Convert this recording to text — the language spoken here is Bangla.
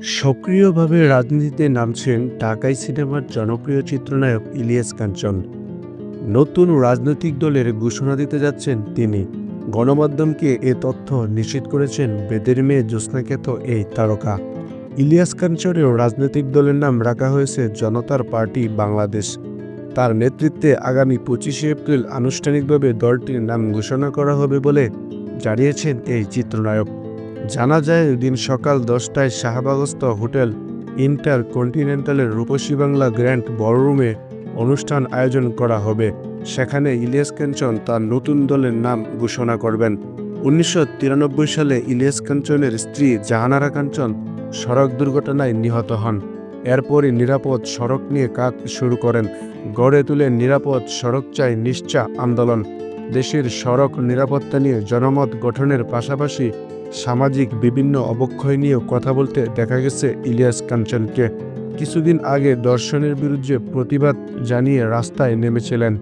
সক্রিয়ভাবে রাজনীতিতে নামছেন ঢাকাই সিনেমার জনপ্রিয় চিত্রনায়ক ইলিয়াস কাঞ্চন। নতুন রাজনৈতিক দলের ঘোষণা দিতে যাচ্ছেন তিনি। গণমাধ্যমকে এ তথ্য নিশ্চিত করেছেন বেদের মেয়ে জ্যোৎস্নাখ্যাত এই তারকা। ইলিয়াস কাঞ্চনের রাজনৈতিক দলের নাম রাখা হয়েছে জনতার পার্টি বাংলাদেশ। তার নেতৃত্বে আগামী পঁচিশে এপ্রিল আনুষ্ঠানিকভাবে দলটির নাম ঘোষণা করা হবে বলে জানিয়েছেন এই চিত্রনায়ক। জানা যায় দিন সকাল দশটায় শাহবাগস্থ হোটেল ইন্টার কন্টিনেন্টালের রূপসী বাংলা গ্র্যান্ড বড়রুমে অনুষ্ঠান আয়োজন করা হবে। সেখানে ইলিয়াস কাঞ্চন তার নতুন দলের নাম ঘোষণা করবেন। উনিশশো তিরানব্বই সালে ইলিয়াস কাঞ্চনের স্ত্রী জাহানারা কাঞ্চন সড়ক দুর্ঘটনায় নিহত হন। এরপরই নিরাপদ সড়ক নিয়ে কাজ শুরু করেন। গড়ে তুলে নিরাপদ সড়ক চাই নিশ্চা আন্দোলন। দেশের সড়ক নিরাপত্তা নিয়ে জনমত গঠনের পাশাপাশি সামাজিক বিভিন্ন অবক্ষয় নিয়েও কথা বলতে দেখা গেছে ইলিয়াস কাঞ্চনকে। কিছুদিন আগে দর্শনের বিরুদ্ধে প্রতিবাদ জানিয়ে রাস্তায় নেমেছিলেন।